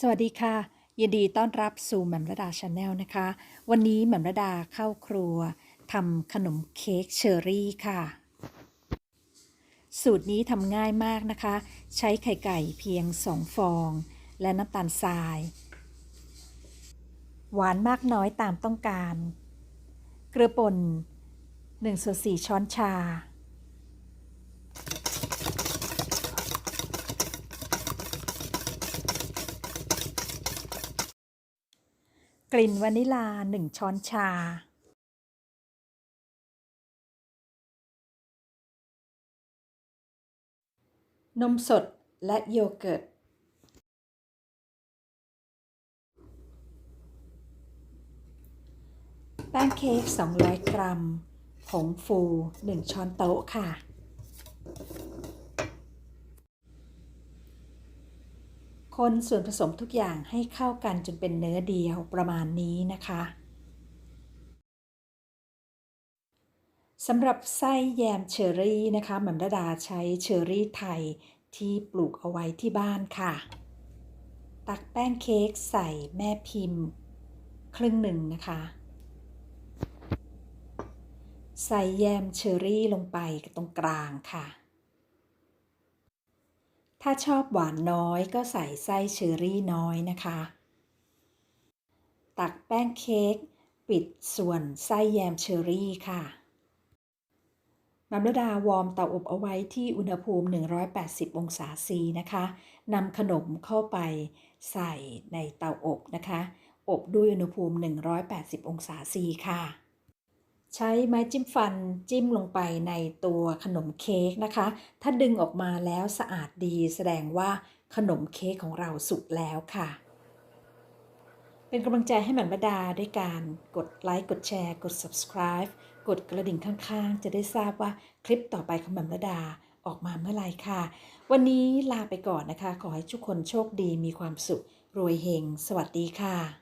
สวัสดีค่ะ ยินดีต้อนรับสู่แหม่มระดาชาแนลนะคะ วันนี้แหม่มระดาเข้าครัวทำขนมเค้กเชอรี่ค่ะ สูตรนี้ทำง่ายมากนะคะ ใช้ไข่ไก่เพียง 2 ฟอง และน้ำตาลทราย หวานมากน้อยตามต้องการ เกลือป่น1ส่วน4ช้อนชา กลิ่นวานิลา1ช้อนชานมสดและโยเกิร์ต แป้งเค้ก 200 กรัม ผงฟู 1 ช้อนโต๊ะค่ะ คนส่วนผสมทุกอย่างให้เข้ากันจนเป็นเนื้อเดียวประมาณนี้นะคะสำหรับไส้แยมเชอรี่นะคะแหม่มระดาใช้เชอรี่ไทยที่ปลูกเอาไว้ที่บ้านค่ะ ตักแป้งเค้กใส่แม่พิมพ์ ครึ่งหนึ่งนะคะ ใส่แยมเชอรี่ลงไปตรงกลางค่ะ ถ้าชอบหวานน้อยก็ใส่ไส้เชอรี่น้อยนะคะ ตักแป้งเค้กปิดส่วนไส้แยมเชอรี่ค่ะมัมระดาวอร์มเตาอบเอาไว้ที่อุณหภูมิ 180 องศาซีนะคะนำขนมเข้าไปใส่ในเตาอบนะคะ อบด้วยอุณหภูมิ 180 องศาซีค่ะ ใช้ไม้จิ้มฟันจิ้มลงไปในตัวขนมเค้กนะคะ ถ้าดึงออกมาแล้วสะอาดดีแสดงว่าขนมเค้กของเราสุกแล้วค่ะ เป็นกำลังใจให้หม่มระดาด้วยการกดไลค์กดแชร์ กด subscribe กดกระดิ่งข้างๆ จะได้ทราบว่าคลิปต่อไปของหม่มระดาออกมาเมื่อไรค่ะ วันนี้ลาไปก่อนนะคะ ขอให้ทุกคนโชคดีมีความสุข รวยเฮง สวัสดีค่ะ